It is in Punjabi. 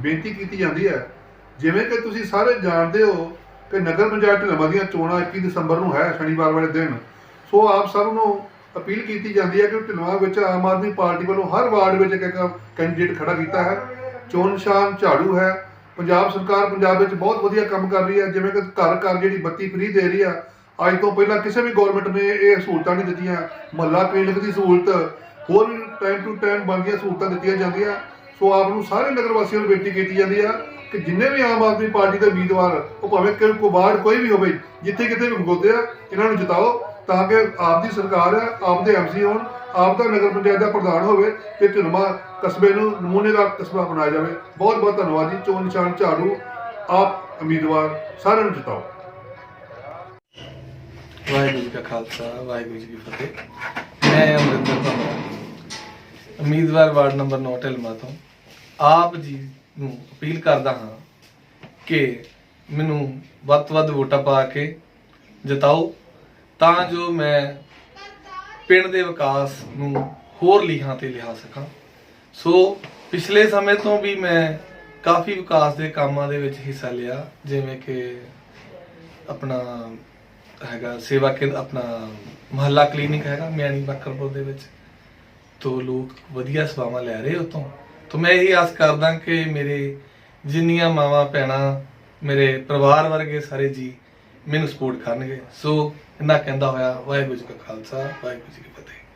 ਬੇਨਤੀ ਕੀਤੀ ਜਾਂਦੀ ਹੈ, ਜਿਵੇਂ ਕਿ ਤੁਸੀਂ ਸਾਰੇ ਜਾਣਦੇ ਹੋ ਕਿ ਨਗਰ ਪੰਚਾਇਤ ਢਿਲਵਾਂ ਦੀਆਂ ਚੋਣਾਂ 21 ਦਸੰਬਰ ਨੂੰ ਹੈ, ਸ਼ਨੀਵਾਰ ਵਾਲੇ ਦਿਨ। ਸੋ ਆਪ ਸਭ ਨੂੰ ਅਪੀਲ ਕੀਤੀ ਜਾਂਦੀ ਹੈ ਕਿ ਢਿਲਵਾਂ ਵਿੱਚ ਆਮ ਆਦਮੀ ਪਾਰਟੀ ਵੱਲੋਂ ਹਰ ਵਾਰਡ ਵਿੱਚ ਇੱਕ ਕੈਂਡੀਡੇਟ ਖੜਾ ਕੀਤਾ ਹੈ। ਚੋਣ ਨਿਸ਼ਾਨ ਝਾੜੂ ਹੈ। ਪੰਜਾਬ ਸਰਕਾਰ ਪੰਜਾਬ ਵਿੱਚ ਬਹੁਤ ਵਧੀਆ ਕੰਮ ਕਰ ਰਹੀ ਹੈ, ਜਿਵੇਂ ਕਿ ਘਰ ਘਰ ਜਿਹੜੀ ਬੱਤੀ ਫ੍ਰੀ ਦੇ ਰਹੀ ਆ, ਅੱਜ ਤੋਂ ਪਹਿਲਾਂ ਕਿਸੇ ਵੀ ਗਵਰਨਮੈਂਟ ਨੇ ਇਹ ਸਹੂਲਤਾਂ ਨਹੀਂ ਦਿੱਤੀਆਂ। ਮਹੱਲਾ ਕਲੀਨਿਕ ਦੀ ਸਹੂਲਤ, ਹੋਰ ਵੀ ਟਾਈਮ ਟੂ ਟਾਈਮ ਬਣਦੀਆਂ ਸਹੂਲਤਾਂ ਦਿੱਤੀਆਂ ਜਾਂਦੀਆਂ। ਸੋ ਆਪ ਨੂੰ ਸਾਰੇ ਨਗਰ ਵਾਸੀਆਂ ਨੂੰ ਬੇਨਤੀ ਕੀਤੀ ਜਾਂਦੀ ਆ ਕਿ ਜਿੰਨੇ ਵੀ ਆਮ ਆਦਮੀ ਪਾਰਟੀ ਦੇ ਉਮੀਦਵਾਰ ਉਹ ਭਾਵੇਂ ਕਿ ਕੋਈ ਵਾਰਡ ਕੋਈ ਵੀ ਹੋਵੇ, ਜਿੱਥੇ ਕਿਤੇ ਵੀ ਖਲੋਤੇ ਆ, ਇਹਨਾਂ ਨੂੰ ਜਿਤਾਓ ਤਾਂ ਕਿ ਆਪ ਦੀ ਸਰਕਾਰ ਆ, ਆਪ ਦੇ ਐਮਸੀ ਹੋਣ, ਆਪ ਦਾ ਨਗਰ ਪੰਚਾਇਤ ਦਾ ਪ੍ਰਧਾਨ ਹੋਵੇ ਤੇ ਢਿਲਮਾ ਕਸਬੇ ਨੂੰ ਨਮੂਨੇ ਦਾ ਕਸਬਾ ਬਣਾਇਆ ਜਾਵੇ। ਬਹੁਤ ਬਹੁਤ ਧੰਨਵਾਦ ਜੀ। ਚੋਣ ਨਿਸ਼ਾਨ ਝਾੜੂ, ਆਪ ਉਮੀਦਵਾਰ ਸਾਰਿਆਂ ਨੂੰ ਜਿਤਾਓ। ਵਾਹਿਗੁਰੂ ਜੀ ਕਾ ਖਾਲਸਾ, ਵਾਹਿਗੁਰੂ ਜੀ ਕੀ ਫਤਿਹ। ਮੈਂ ਉਮੀਦਵਾਰ ਵਾਰਡ ਨੰਬਰ 9 ਢਿਲਮਾ ਤੋਂ ਆਪ ਜੀ ਨੂੰ ਅਪੀਲ ਕਰਦਾ ਹਾਂ ਕਿ ਮੈਨੂੰ ਵੱਧ ਤੋਂ ਵੱਧ ਵੋਟਾਂ ਪਾ ਕੇ ਜਿਤਾਓ, ਤਾਂ ਜੋ ਮੈਂ ਪਿੰਡ ਦੇ ਵਿਕਾਸ ਨੂੰ ਹੋਰ ਲੀਹਾਂ ਤੇ ਲਿਆ ਸਕਾਂ। ਸੋ ਪਿਛਲੇ ਸਮੇਂ ਤੋਂ ਵੀ ਮੈਂ ਕਾਫੀ ਵਿਕਾਸ ਦੇ ਕੰਮਾਂ ਦੇ ਵਿੱਚ ਹਿੱਸਾ ਲਿਆ, ਜਿਵੇਂ ਕਿ ਆਪਣਾ ਹੈਗਾ ਸੇਵਾ ਕੇਂਦਰ ਆਪਣਾ ਮਹੱਲਾ ਕਲੀਨਿਕ ਹੈਗਾ ਮਿਆਣੀ ਬੱਕਰਪੁਰ ਦੇ ਵਿੱਚ। ਤੋਂ ਲੋਕ ਵਧੀਆ ਸੇਵਾਵਾਂ ਲੈ ਰਹੇ ਉਤੋਂ। ਤੋਂ ਮੈਂ ਇਹੀ ਆਸ ਕਰਦਾ ਕਿ ਮੇਰੇ ਜਿੰਨੀਆਂ ਮਾਵਾਂ, ਭੈਣਾਂ, ਮੇਰੇ ਪਰਿਵਾਰ ਵਰਗੇ ਸਾਰੇ ਜੀ ਮੈਨੂੰ ਸਪੋਰਟ ਕਰਨਗੇ। ਸੋ ਇੰਨਾ ਕਹਿੰਦਾ ਹੋਇਆ, ਵਾਹਿਗੁਰੂ ਜੀ ਕਾ ਖਾਲਸਾ, ਵਾਹਿਗੁਰੂ ਜੀ ਕੀ ਫਤਿਹ।